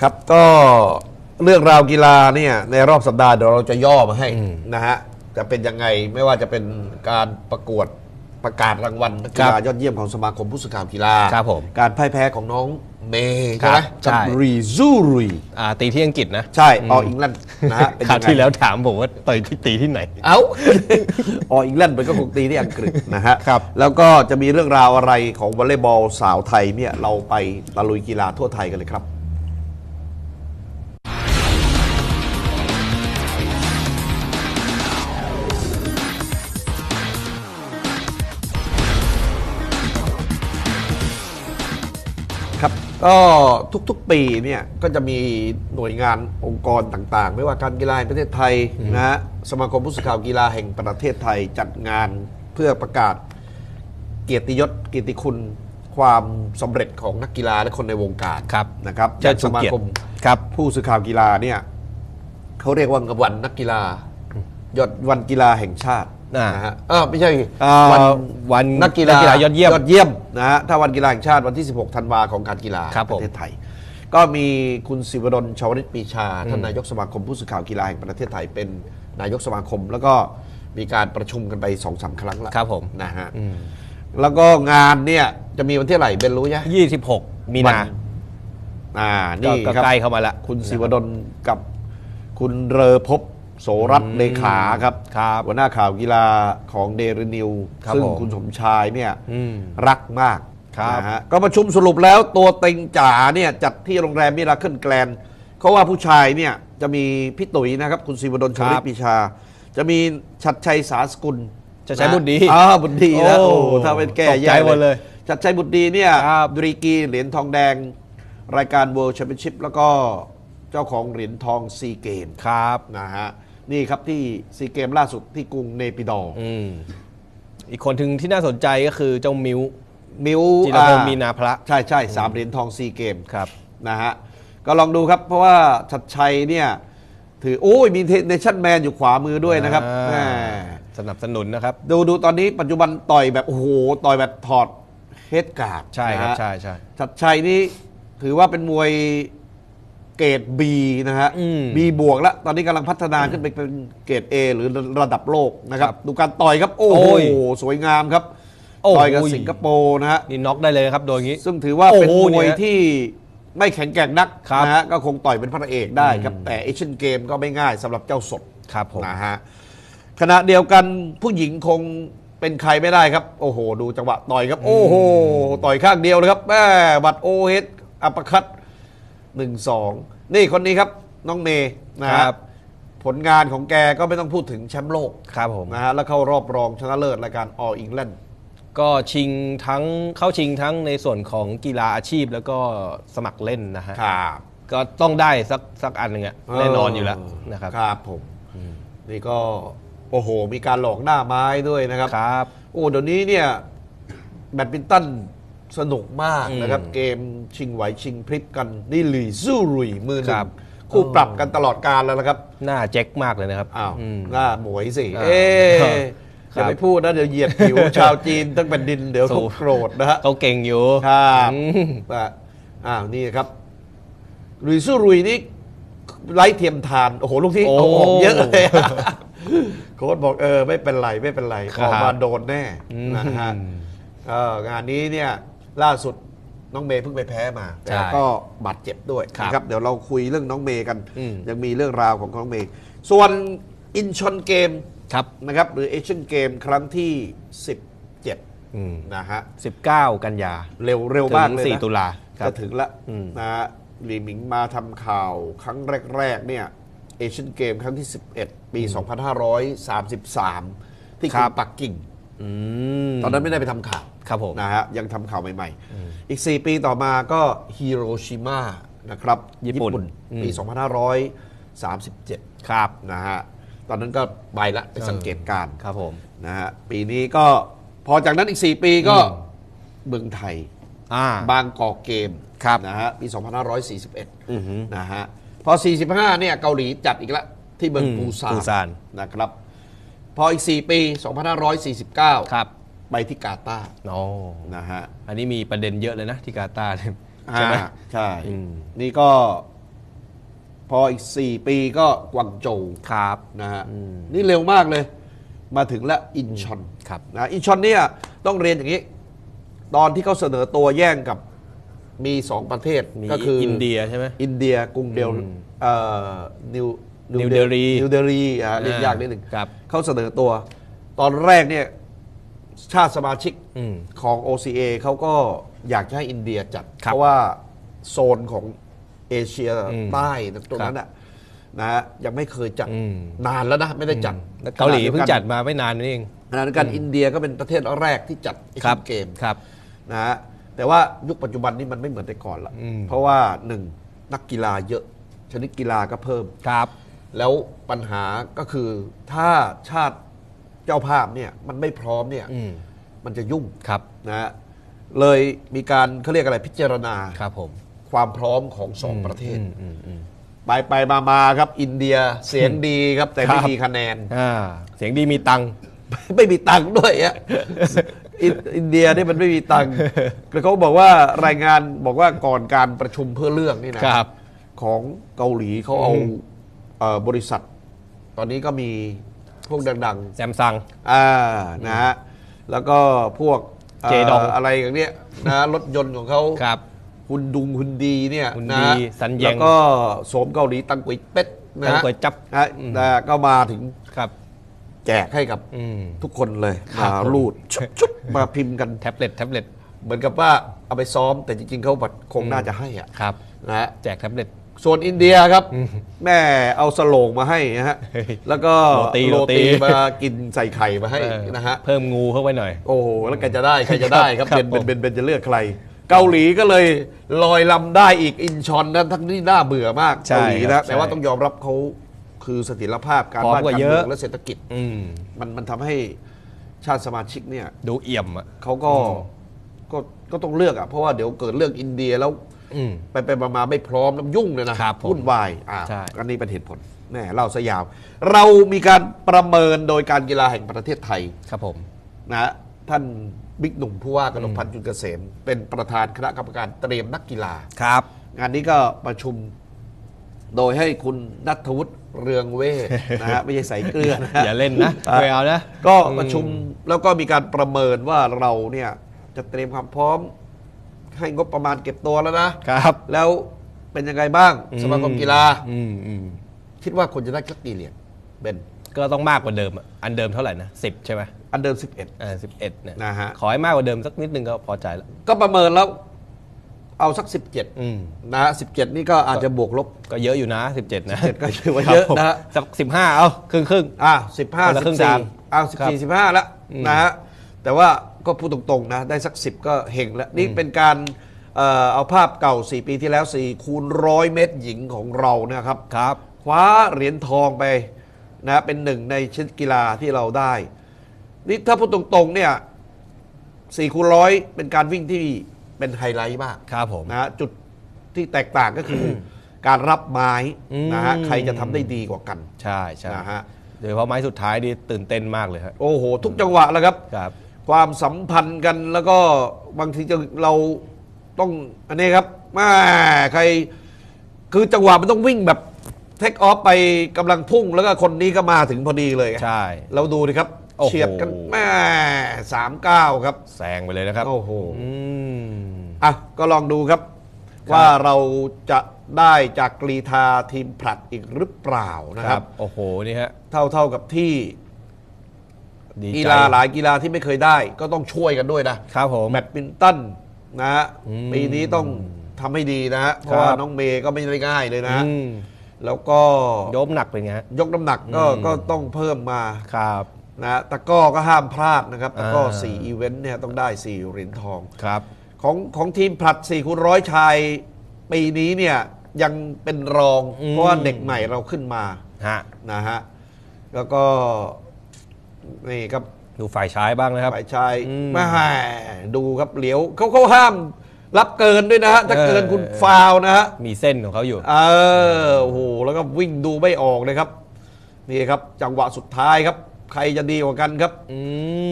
ครับก็เรื่องราวกีฬาเนี่ยในรอบสัปดาห์เดี๋ยวเราจะย่อมาให้นะฮะจะเป็นยังไงไม่ว่าจะเป็นการประกวดประกาศรางวัลนักกีฬายอดเยี่ยมของสมาคมผู้สื่อข่าวกีฬาครับผมการพ่ายแพ้ของน้องเมย์ครัใช่ไหมบกับใช่รีซูรีอ่าตีที่อังกฤษนะ ใช่อออิงแลนด์นะฮะเป็นคราวยังไงที่แล้วถามผมว่าต่อยที่ตีที่ไหน เอ้าอออิงแลนด์มันก็คงตีที่อังกฤษนะฮะครับแล้วก็จะมีเรื่องราวอะไรของวอลเลย์บอลสาวไทยเนี่ยเราไปตะลุยกีฬาทั่วไทยกันเลยครับ ก็ทุกๆปีเนี่ยก็จะมีหน่วยงานองค์กรต่างๆ ไม่ว่าการกีฬาแห่งประเทศไทยนะฮะสมาคมผู้สื่อข่าวกีฬาแห่งประเทศไทยจัดงานเพื่อประกาศเกียรติยศเกียรติคุณความสำเร็จของนักกีฬาและคนในวงการครับนะครับเชิดสมาเกียรติคมครับผู้สื่อข่าวกีฬาเนี่ยเขาเรียกว่างวันนักกีฬายอดวันกีฬาแห่งชาติ อ่านนะฮะเออไม่ใช่อ่าวันนักกีฬานักกีฬายอดเยี่ยมยอดเยี่ยมนะฮะถ้าวันกีฬาแห่งชาติวันที่ 16 ธันวาของการกีฬาครับปผมระเทศไทย ก็มีคุณศิวดลชาวริตปรีชา ท่านนายกสมาคมผู้สื่อข่าวกีฬาแห่งประเทศไทยเป็นนายกสมาคม แล้วก็มีการประชุมกันไปสองสามครั้งแล้วครับผม นะฮะแล้วก็งานเนี่ยจะมีวันที่เท่าไหร่เบนรู้ยัง 26 มีวันาอ่า ก็นี่ก็ครับ ใกล้เข้ามาละ คุณศิวดลกับคุณเรอพบ โสรัตน์เลขาครับครับหัวหน้าข่าวกีฬาของเดรนิวครับซึ่งผม คุณสมชายเนี่ยอืม รักมากครับ นะฮะก็ประชุมสรุปแล้วตัวเต็งจ๋าเนี่ยจัดที่โรงแรมมิราเคิลแกลนเขาว่าผู้ชายเนี่ยจะมีพี่ตุ๋ยนะครับ คุณศิวดลชวริตปีชา จะมีชัดชัยสาสกุลชัดชัยบุตรดีอ่าบุตรดีนะโอ้โอ้ถ้าเป็นแก่ตกใจแย่หมดเลย ชัดชัยบุตรดีเนี่ยครับดรีกีเหรียญทองแดง รายการ World Championship แล้วก็เจ้าของเหรียญทองซีเกม ครับ นะฮะ นี่ครับที่ซีเกมล่าสุดที่กรุงเนปิดอร์อืมอีกคนถึงที่น่าสนใจก็คือเจ้ามิวมิวจิรพงศ์อ่มีนาพระ ใช่ใช่สามเหรียญทองซีเกมครับนะฮะก็ลองดูครับเพราะว่าชัดชัยเนี่ยถือโอ้ยมีเนชั่นแมนอยู่ขวามือด้วยนะครับอ่าแหมสนับสนุนนะครับ ดูดูตอนนี้ปัจจุบันต่อยแบบโอ้โหต่อยแบบถอดเฮดการ์ดใช่ครับนะฮะใช่ใช่ชัดชัยนี่ถือว่าเป็นมวย เกรด B นะฮะอืม B บวกแล้ว ตอนนี้กำลังพัฒนาขึ้นไปเป็นเกรด A หรือระดับโลกนะครับครับดูการต่อยครับ โอ้โหโอ้ยสวยงามครับโอ้โหต่อยกับสิงคโปร์นะฮะ นี่น็อกได้เลยนะครับ โดยอย่างนี้ ซึ่งถือว่าเป็นโอ้โหมวยเนี่ยที่ไม่แข็งแกร่งนักครับนะฮะ ก็คงต่อยเป็นพระเอกได้ครับ แต่เอเชียนเกมก็ไม่ง่ายสำหรับเจ้าสดครับผมนะฮะขณะเดียวกันผู้หญิงคงเป็นใครไม่ได้ครับ โอ้โห ดูจังหวะต่อยครับ โอ้โห ต่อยข้างเดียวเลยครับแม่บัตรโอเฮดอัปคัต หนึ่งสองนี่คนนี้ครับน้องเมย์นะคครัรับ บ ผลงานของแกก็ไม่ต้องพูดถึงแชมป์โลกครับผม นะฮะแล้วเข้ารอบรองชนะเลิศรายการออ l อิงแลนด์ก็ชิงทั้งเข้าชิงทั้งในส่วนของกีฬาอาชีพแล้วก็สมัครเล่นนะฮะ ครับ ก็ต้องได้สักสักอันหนึ่งอะแน่นอนอยู่แล้วนะครับ ครับผมนี่ก็โอ้โห มีการหลอกหน้าไม้ด้วยนะครับ ครับ โอ้เดี๋ยวนี้เนี่ยแบดมินตัน สนุกมากนะครับอืมเกมชิงไหวชิงพริบกัน นี่หลีสู้รุยมือหนึ่ครังบคู่ปรับกันตลอดการแล้วนะครับ หน้าเจ๊กมากเลยนะครับอ้าวอืมหน้าหมวยสิอ่าเอ๊ะครัจะบไปพูดนะเดี๋ยวเหยียดผิวชาวจีนทั้งแผ่นดินเดี๋ยวสู้เขาโกรธนะฮะเขาเก่งอยู่ครับอืมอะอ้าวนี่ครับหลุยสู้รุยนี่ไร้เทียมทาน โอ้โห ลูกที่โอ้เอาออกเยอะเลยอะโค้ชบอกเออ ไม่เป็นไร ไม่เป็นไรคอรับอกมาโดนแน่อืมนะฮะเอองานนี้เนี่ย ล่าสุดน้องเมย์เพิ่งไปแพ้มา แต่ใช่ก็บาดเจ็บด้วยครับนะครับ เดี๋ยวเราคุยเรื่องน้องเมย์กันอืมยังมีเรื่องราวของน้องเมย์ ส่วนอินชอนเกมครับนะครับ หรือเอเชียนเกมครั้งที่ 17อืมนะฮะ19 กันยา เร็วเร็วถึมากงเลยนะ4ตุลาครัจะบถึงแล้วอืมนะฮะหลีหมิงมาทำข่าวครั้งแรก ๆ เนี่ยเอเชียนเกมครั้งที่ 11 ปี 2533 ที่กรุงปักกิ่งอืมตอนนั้นไม่ได้ไปทำข่าว ครับผมนะฮะยังทำข่าวใหม่ๆ อีก 4 ปีต่อมาก็ฮิโรชิมานะครับญี่ปุ่นอืมปี 2537 ครับนะฮะตอนนั้นก็ไปละไปสังเกตการณ์ครับผมนะฮะปีนี้ก็พอจากนั้นอีก 4 ปีก็อืมเมืองไทยอ่าบางกอกเกมครับนะฮะปีอือหือ2541นะฮะพอ 45 เนี่ยเกาหลีจัดอีกแล้วที่เมืองอืมปูซานปูซานนะครับ พออีก 4 ปี 2549 ครับ ไปที่กาตาร์โอ้นะฮะอันนี้มีประเด็นเยอะเลยนะที่กาตาร์เนี่ยใช่ไหมอ่าใช่อืมนี่ก็ พออีก 4 ปีก็กวางโจวครับ นะฮะนี่เร็วมากเลย มาถึงแล้วอินชอน ครับ นะอินชอนเนี่ยต้องเรียนอย่างนี้ ตอนที่เขาเสนอตัวแย่งกับมีสองประเทศมีก็คืออิอินเดียใช่ไหม อินเดียกรุงเดลเอ่อนิวนิวเดลีนิวเดลีอ่าเรียกยากนิดหนึ่งครับ เขาเสนอตัว ตอนแรกเนี่ย ชาติสมาชิกอืม ของ OCA เขาก็อยากจะให้อินเดียจัด ครับเพราะว่าโซนของเอเชียอืมใต้ตรงนั้นน่ะนะฮะยังไม่เคยจัดอืม นานแล้วนะไม่ได้จัดแล้วเกาหลีขณะดียวเพิ่งกันจัดมาไม่นานนี่เองขณะเดียวกันอินเดียก็เป็นประเทศแรกที่จัดเอเชียนเกม ครับ นะฮะแต่ว่ายุคปัจจุบันนี้มันไม่เหมือนแต่ก่อนละอืม เพราะว่าหนึ่งนักกีฬาเยอะชนิดกีฬาก็เพิ่ม ครับ แล้วปัญหาก็คือถ้าชาติเจ้าภาพเนี่ยมันไม่พร้อมเนี่ยอืมมันจะยุ่งครับนะฮะเลยมีการเขาเรียกอะไรพิจารณาครับผมความพร้อมของสองประเทศอืมอืมอืมไปไปมามาครับอินเดียเสียงดีครับแต่ไม่ครับมีคะแนนอ่าเสียงดีมีตังค์ไม่มีตังค์ด้วยอะอินอินเดียนี่มันไม่มีตังค์แล้วเขาบอกว่ารายงานบอกว่าก่อนการประชุมเพื่อเลือกนี่นะครับของเกาหลีเขาเอาอืมเอ่อบริษัท ตอนนี้ก็มี พวกดังแซมซัง ๆ อ่า นะฮะ แล้วก็พวกเจดอง อะไรอย่างเนี้ยนะรถยนต์ของเขาครับคุณดุงคุณดีเนี่ยฮุนนะดีฮะซันแยงแล้วก็โสมเกาหลีตังกุยเป็ดนะตังฮะก๋วยจับนะฮะนะก็มาถึงครับ แจกให้กับอืม ทุกคนเลยครัมาบผมรูดชุบชุบมาพิมพ์กัน แท็บเล็ตแท็บเล็ตเหมือนกับว่าเอาไปซ้อมแต่จริงๆเขาบัดคงน่าจะให้อะครับ นะฮะ แจกแท็บเล็ต ส่วนอินเดียครับ แม่เอาสโลงมาให้นะฮะเฮ้ยแล้วก็โรตีโรโรตีตีมากินใส่ไข่มาให้เออนะฮะเพิ่มงูเข้าไปหน่อย โอ้โหแล้วใครจะได้ใครจะได้ครับครับเป็นผมเป็นเป็นจะเลือกใคร เกาหลีก็เลยลอยลำได้อีกอินชอนนั้นทั้งที่น่าเบื่อมากใช่เกาหลีครันะบแต่ว่าใช่ต้องยอมรับเขาคือเสถียรภาพการพร้อมบ้านกว่าการเยเมือะองและเศรษฐกิจอืมมันมันทำให้ชาติสมาชิกเนี่ย ดูเอี่ยมอะเขาก็ก็ก็ต้องเลือกอะเพราะว่าเดี๋ยวเกิดเรื่องอินเดียแล้วอืม ไปไปมามาไม่พร้อมแล้วยุ่งเลยนะครับผมวุ่นวายอ่าใช่ อันนี้เป็นเหตุผลแน่เล่าสยาว เรามีการประเมินโดยการกีฬาแห่งประเทศไทย ครับผม นะฮะท่านบิ๊กหนุ่มผู้ว่ากนกพันธ์จุนเกษม เป็นประธานคณะกรรมการเตรียมนักกีฬา ครับ งานนี้ก็ประชุมโดยให้คุณนัทวุฒิเรืองเวทนะฮะไม่ใช่ใส่เกลือนะฮะ อย่าเล่นนะไม่เอานะ ก็ประชุมแล้วก็มีการประเมินว่าเราเนี่ยจะเตรียมความพร้อม ให้งบประมาณเก็บตัวแล้วนะครับ แล้วเป็นยังไงบ้างสมาคมกีฬาอืมอืมคิดว่าคนจะได้สักกี่เหรียญเบนก็ต้องมากกว่าเดิมอะอันเดิมเท่าไหร่นะสิบใช่ไหมอันเดิมอ่าสิบเอ็ดเนี่ยนะฮะขอให้มากกว่าเดิมสักนิดนึงก็พอใจแล้ว11ก็ประเมินแล้วเอาสัก 17อืมนะฮะ17 นี่ก็อาจจะบวกลบก็เยอะอยู่นะสิบเจ็ดนะ17ก็ถือว่าเยอะนะฮะ สักสิบห้าเอาครึ่งครึ่ง อะคนละ15ครึ่งทาง14อ้าวครับ14 15แล้วนะฮะแต่ว่า ก็พูดตรงๆนะ ได้สัก10ก็เฮงแล้ว นี่เป็นการเอ่อเอาภาพเก่า 4 ปีที่แล้ว 4 คูณร้อยเมตรหญิงของเราเนี่ยครับๆครับ คว้าเหรียญทองไปนะเป็นหนึ่งในชนิดกีฬาที่เราได้ นี่ถ้าพูดตรงๆเนี่ยสี่คูณร้อยเป็นการวิ่งที่เป็นไฮไลท์มากครับผม นะฮะจุดที่แตกต่างก็คือ การรับไม้อืมนะฮะใครจะทำได้ดีกว่ากัน ใช่ใช่นะฮะ โดยเฉพาะไม้สุดท้ายดีตื่นเต้นมากเลยครับโอ้โห ทุกจังหวะแล้วครับ ครับ ความสัมพันธ์กันแล้วก็บางทีจะเราต้องอันนี้ครับแม่ใคร คือจังหวะมันต้องวิ่งแบบเทคออฟไปกำลังพุ่ง แล้วก็คนนี้ก็มาถึงพอดีเลยใช่ เราดูดิครับโอ้โห เฉียดกันแม่สามเก้าครับ แซงไปเลยนะครับ โอ้โห อืม อะ ก็ลองดูครับ ครับ ว่าเราจะได้จากกรีธาทีมผลัดอีกหรือเปล่านะคครัรับ บ โอ้โห นี่ฮะ เท่าเท่ากับที่ ดีกีใจฬาหลายกีฬาที่ไม่เคยได้ ก็ต้องช่วยกันด้วยนะครับผม แบดมินตันนะฮะอืมปีนี้ต้องทำให้ดีนะฮะเพราะว่าครับน้องเมย์ก็ไม่ได้ง่ายเลยนะฮะอืมแล้วก็โยมหนักเป็นไงฮะ ยกน้ำหนักก็อืม ก็ต้องเพิ่มมาครับ นะฮะตะกร้อก็ห้ามพลาดนะครับตะกร้ออ่าสี่อีเวนต์เนี่ยต้องได้สี่เหรียญทอง ครับ ของของทีมผลัด4คูณร้อยชายปีนี้เนี่ยยังเป็นรอง อืม เพราะว่าเด็กใหม่เราขึ้นมาฮะนะฮะแล้วก็ นี่ครับดูฝ่ายชายบ้างนะครับฝ่ายชายอืมแมาดูครับเหลียวเขาเขาห้ามรับเกินด้วยนะฮะถ้าเออเกินคุณฟาวล์นะฮะมีเส้นของเขาอยู่ เออโอ้โหแล้วก็วิ่งดูไม่ออกเลยครับ นี่ครับ จังหวะสุดท้ายครับ ใครจะดีกว่ากันครับ อื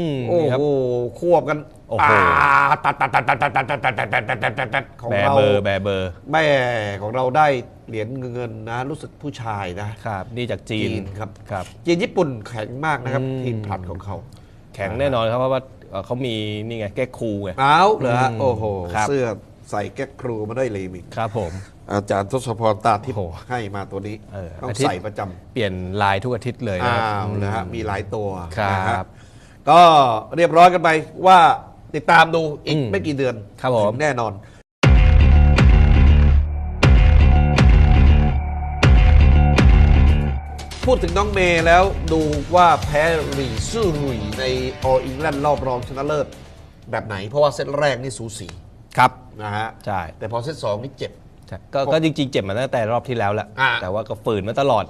มโอ้นี่ครับ โหควบกันโอ้โหาตัดตัดตัดตัดตัดตัดตัดตัดตัดตัดตัดตัดตัดตัดของแบเราเบอร์แบเบอร์แม่ของเราได้เหรียญเงินนะ รู้สึกผู้ชายนะครับ นี่จากจีนจีนครับครับ จีนญี่ปุ่นแข็งมากนะครับ อืม ทีมผลัดของเขาแข็งแน่นอนครับเพราะว่าเอ่อเขามีนี่ไงแก้ครูไง เอาเหรอฮะอืมโอ้โห ครับ เสื้อ ใส่แก๊กครูมาได้เลยมิกครับผม อาจารย์ทศพรตาทิพโอ้ย์โหให้มาตัวนี้เออต้องอาทิตย์ ใส่ประจำ เปลี่ยนลายทุกอาทิตย์เลยอ้านะครับ วนะฮะมีหลายตัวครับนะฮะก็เรียบร้อยกันไปว่าติดตามดูอีกอืมไม่กี่เดือนครับผม ถึงแน่นอนพูดถึงน้องเมย์แล้วดูว่าแพ้หรีซื่อหรุยในอออิงแลนด์รอบรองชนะเลิศแบบไหน เพราะว่าเซตแรกนี่สูสี ครับนะฮะใช่ แต่พอเซตสองนี่เจ็บใช่ก็ก็จริงๆเจ็บมาตั้งแต่รอบที่แล้วแหละอ่า แต่ว่าก็ฝืนมาตลอด